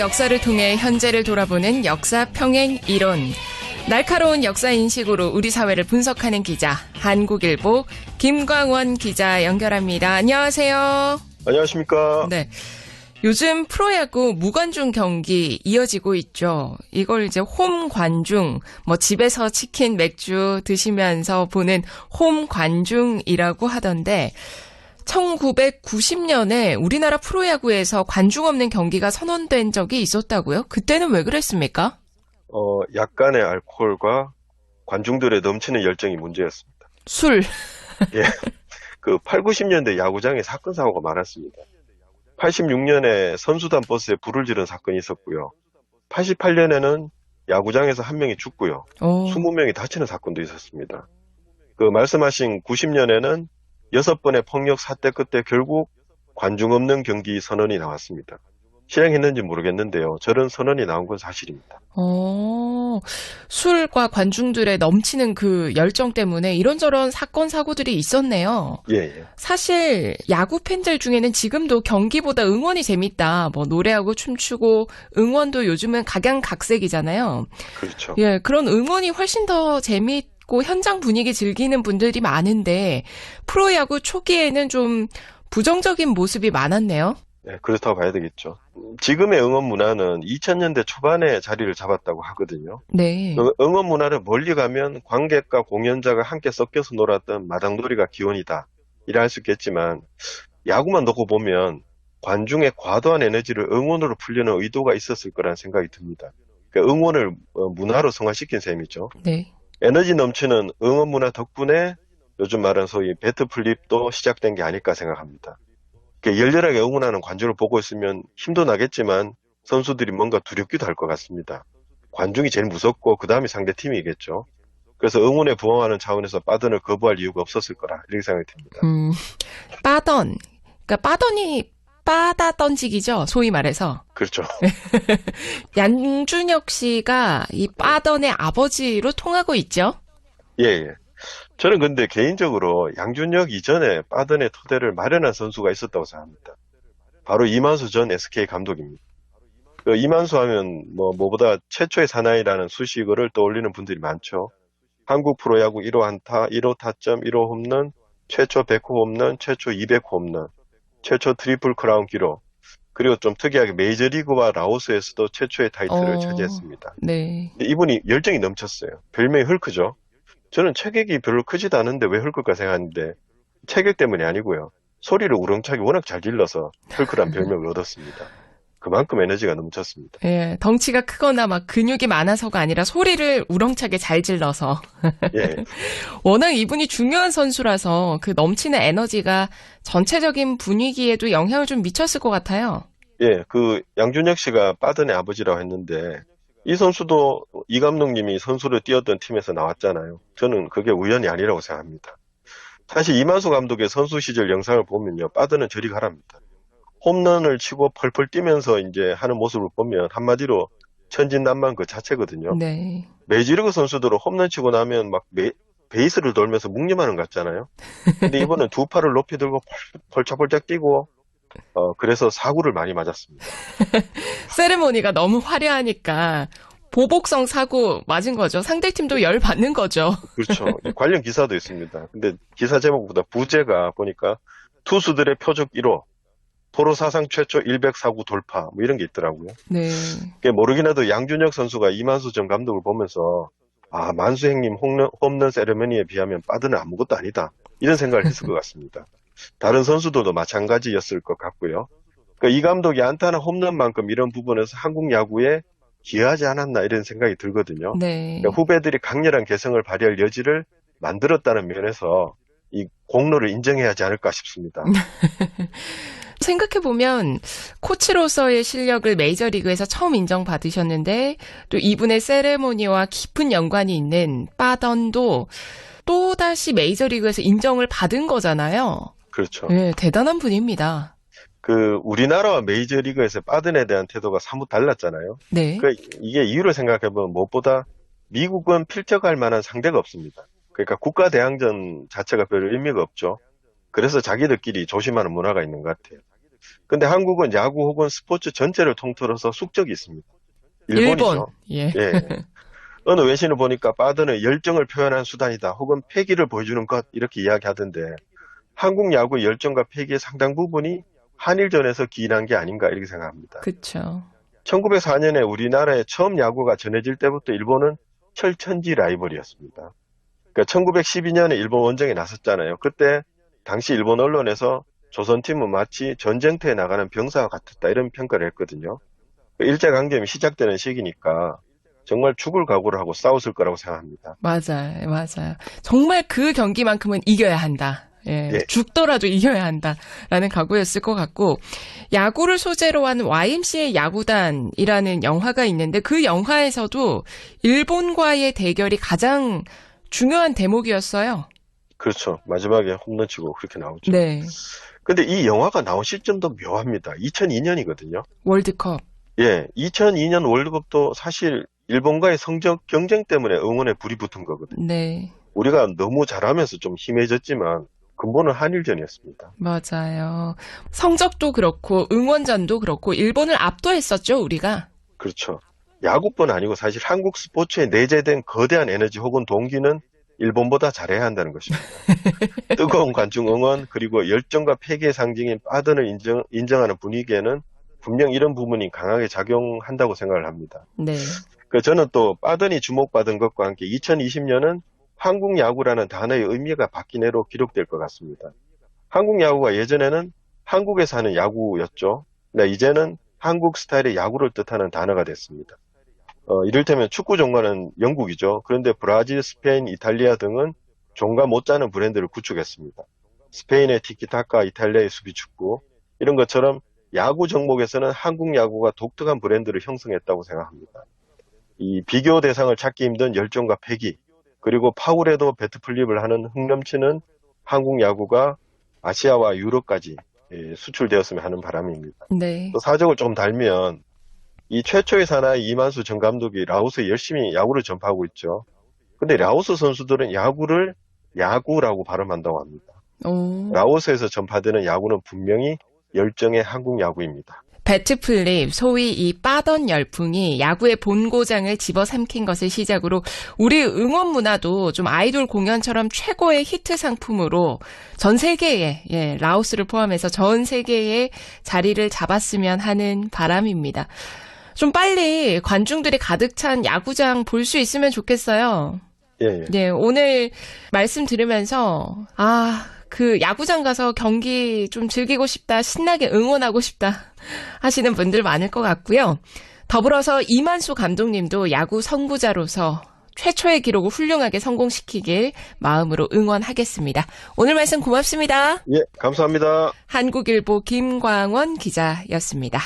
역사를 통해 현재를 돌아보는 역사 평행 이론. 날카로운 역사 인식으로 우리 사회를 분석하는 기자, 한국일보 김광원 기자 연결합니다. 안녕하세요. 안녕하십니까. 네. 요즘 프로야구 무관중 경기 이어지고 있죠. 이걸 이제 홈 관중, 뭐 집에서 치킨 맥주 드시면서 보는 홈 관중이라고 하던데 1990년에 우리나라 프로야구에서 관중 없는 경기가 선언된 적이 있었다고요? 그때는 왜 그랬습니까? 어, 약간의 알코올과 관중들의 넘치는 열정이 문제였습니다. 술. 예. 그 8, 90년대 야구장에 사건 사고가 많았습니다. 86년에 선수단 버스에 불을 지른 사건이 있었고요. 88년에는 야구장에서 한 명이 죽고요. 오. 20명이 다치는 사건도 있었습니다. 그 말씀하신 90년에는 여섯 번의 폭력 사태 끝에 결국 관중 없는 경기 선언이 나왔습니다. 실행했는지 모르겠는데요. 저런 선언이 나온 건 사실입니다. 어, 술과 관중들의 넘치는 그 열정 때문에 이런저런 사건, 사고들이 있었네요. 예, 예. 사실, 야구 팬들 중에는 지금도 경기보다 응원이 재밌다. 뭐, 노래하고 춤추고, 응원도 요즘은 각양각색이잖아요. 그렇죠. 예, 그런 응원이 훨씬 더 재밌 고, 현장 분위기 즐기는 분들이 많은데, 프로야구 초기에는 좀 부정적인 모습이 많았네요. 네, 그렇다고 봐야 되겠죠. 지금의 응원 문화는 2000년대 초반에 자리를 잡았다고 하거든요. 네. 그 응원 문화를 멀리 가면 관객과 공연자가 함께 섞여서 놀았던 마당놀이가 기원이다. 이라 할 수 있겠지만 야구만 놓고 보면 관중의 과도한 에너지를 응원으로 풀려는 의도가 있었을 거라는 생각이 듭니다. 그러니까 응원을 어, 문화로 성화시킨 셈이죠. 네. 에너지 넘치는 응원 문화 덕분에 요즘 말하는 소위 배트 플립도 시작된 게 아닐까 생각합니다. 열렬하게 응원하는 관중을 보고 있으면 힘도 나겠지만 선수들이 뭔가 두렵기도 할 것 같습니다. 관중이 제일 무섭고 그 다음이 상대 팀이겠죠. 그래서 응원에 부응하는 차원에서 빠던을 거부할 이유가 없었을 거라 이렇게 생각이 듭니다. 음, 빠던. 그러니까 빠던이 빠다 던지기죠. 소위 말해서. 그렇죠. 양준혁 씨가 이 빠던의 아버지로 통하고 있죠. 예, 예. 저는 근데 개인적으로 양준혁 이전에 빠던의 토대를 마련한 선수가 있었다고 생각합니다. 바로 이만수 전 SK 감독입니다. 그 이만수 하면 뭐 뭐보다 최초의 사나이라는 수식어를 떠올리는 분들이 많죠. 한국 프로야구 1호 안타, 1호 타점, 1호 홈런, 최초 100호 홈런, 최초 200호 홈런, 최초 트리플 크라운 기록, 그리고 좀 특이하게 메이저리그와 라오스에서도 최초의 타이틀을 어. 차지했습니다. 네. 이분이 열정이 넘쳤어요. 별명이 헐크죠. 저는 체격이 별로 크지도 않은데 왜 헐크일까 생각하는데 체격 때문이 아니고요. 소리를 우렁차게 워낙 잘 질러서 헐크란 별명을 얻었습니다. 그만큼 에너지가 넘쳤습니다. 예, 덩치가 크거나 막 근육이 많아서가 아니라 소리를 우렁차게 잘 질러서. 예, 워낙 이분이 중요한 선수라서 그 넘치는 에너지가 전체적인 분위기에도 영향을 좀 미쳤을 것 같아요. 예, 그 양준혁 씨가 빠던의 아버지라고 했는데 이 선수도 이 감독님이 선수를 뛰었던 팀에서 나왔잖아요. 저는 그게 우연이 아니라고 생각합니다. 사실 이만수 감독의 선수 시절 영상을 보면요, 빠던은 저리 가랍니다. 홈런을 치고 펄펄 뛰면서 이제 하는 모습을 보면 한마디로 천진난만 그 자체거든요. 네. 메이저리그 선수들은 홈런 치고 나면 막 메- 베이스를 돌면서 묵념하는 것 같잖아요. 근데 이번엔 두 팔을 높이 들고 펄- 펄짝펄짝 뛰고 어 그래서 사구를 많이 맞았습니다. 세레모니가 너무 화려하니까 보복성 사고 맞은 거죠. 상대 팀도 열 받는 거죠. 그렇죠. 관련 기사도 있습니다. 근데 기사 제목보다 부제가 보니까 투수들의 표적 1호 포로 사상 최초 100사구 돌파 뭐 이런 게 있더라고요. 네. 그게 모르긴 해도 양준혁 선수가 이만수 전 감독을 보면서 아 만수 행님 홈런, 홈런 세레머니에 비하면 빠드는 아무것도 아니다 이런 생각을 했을 것 같습니다. 다른 선수들도 마찬가지였을 것 같고요. 그러니까 이 감독이 안타나 홈런만큼 이런 부분에서 한국 야구에 기여하지 않았나 이런 생각이 들거든요. 네. 그러니까 후배들이 강렬한 개성을 발휘할 여지를 만들었다는 면에서 이 공로를 인정해야 하지 않을까 싶습니다. 생각해보면 코치로서의 실력을 메이저리그에서 처음 인정받으셨는데 또 이분의 세레모니와 깊은 연관이 있는 빠던도 또다시 메이저리그에서 인정을 받은 거잖아요. 그렇죠. 네, 대단한 분입니다. 그 우리나라와 메이저리그에서 빠든에 대한 태도가 사뭇 달랐잖아요. 네. 그 이게 이유를 생각해보면 무엇보다 미국은 필적할 만한 상대가 없습니다. 그러니까 국가 대항전 자체가 별 의미가 없죠. 그래서 자기들끼리 조심하는 문화가 있는 것 같아요. 근데 한국은 야구 혹은 스포츠 전체를 통틀어서 숙적이 있습니다. 일본이죠. 일본. 예. 예. 어느 외신을 보니까 빠드는 열정을 표현한 수단이다. 혹은 패기를 보여주는 것 이렇게 이야기하던데 한국 야구의 열정과 패기의 상당 부분이 한일전에서 기인한 게 아닌가 이렇게 생각합니다. 그쵸. 1904년에 우리나라에 처음 야구가 전해질 때부터 일본은 철천지 라이벌이었습니다. 그러니까 1912년에 일본 원정에 나섰잖아요. 그때 당시 일본 언론에서 조선팀은 마치 전쟁터에 나가는 병사와 같았다 이런 평가를 했거든요. 일제강점이 시작되는 시기니까 정말 죽을 각오를 하고 싸웠을 거라고 생각합니다. 맞아요. 맞아요. 정말 그 경기만큼은 이겨야 한다. 예, 예. 죽더라도 이겨야 한다라는 각오였을 것 같고 야구를 소재로 한 YMCA 야구단이라는 영화가 있는데 그 영화에서도 일본과의 대결이 가장 중요한 대목이었어요. 그렇죠. 마지막에 홈런 치고 그렇게 나오죠. 네, 근데 이 영화가 나온 시점도 묘합니다. 2002년이거든요. 월드컵. 예, 2002년 월드컵도 사실 일본과의 성적 경쟁 때문에 응원에 불이 붙은 거거든요. 네, 우리가 너무 잘하면서 좀 힘해졌지만 근본은 한일전이었습니다. 맞아요. 성적도 그렇고 응원전도 그렇고 일본을 압도했었죠 우리가. 그렇죠. 야구뿐 아니고 사실 한국 스포츠에 내재된 거대한 에너지 혹은 동기는 일본보다 잘해야 한다는 것입니다. 뜨거운 관중 응원 그리고 열정과 패기의 상징인 빠든을 인정, 인정하는 분위기에는 분명 이런 부분이 강하게 작용한다고 생각을 합니다. 네, 그 저는 또 빠든이 주목받은 것과 함께 2020년은 한국 야구라는 단어의 의미가 바뀐 해로 기록될 것 같습니다. 한국 야구가 예전에는 한국에서 하는 야구였죠. 근데 이제는 한국 스타일의 야구를 뜻하는 단어가 됐습니다. 어, 이를테면 축구 종가는 영국이죠. 그런데 브라질, 스페인, 이탈리아 등은 종가 못지않은 브랜드를 구축했습니다. 스페인의 티키타카, 이탈리아의 수비축구 이런 것처럼 야구 종목에서는 한국 야구가 독특한 브랜드를 형성했다고 생각합니다. 이 비교 대상을 찾기 힘든 열정과 패기, 그리고 파울에도 배트 플립을 하는 흥넘치는 한국 야구가 아시아와 유럽까지 예, 수출되었으면 하는 바람입니다. 네, 또 사정을 좀 달면 이 최초의 사나이 이만수 전 감독이 라오스에 열심히 야구를 전파하고 있죠. 근데 라오스 선수들은 야구를 야구라고 발음한다고 합니다. 오. 라오스에서 전파되는 야구는 분명히 열정의 한국 야구입니다. 배트 플립, 소위 이 빠던 열풍이 야구의 본고장을 집어삼킨 것을 시작으로 우리 응원 문화도 좀 아이돌 공연처럼 최고의 히트 상품으로 전 세계에, 예, 라오스를 포함해서 전 세계에 자리를 잡았으면 하는 바람입니다. 좀 빨리 관중들이 가득 찬 야구장 볼 수 있으면 좋겠어요. 예, 예. 네, 오늘 말씀 들으면서, 아, 그 야구장 가서 경기 좀 즐기고 싶다, 신나게 응원하고 싶다 하시는 분들 많을 것 같고요. 더불어서 이만수 감독님도 야구 선구자로서 최초의 기록을 훌륭하게 성공시키길 마음으로 응원하겠습니다. 오늘 말씀 고맙습니다. 예, 감사합니다. 한국일보 김광원 기자였습니다.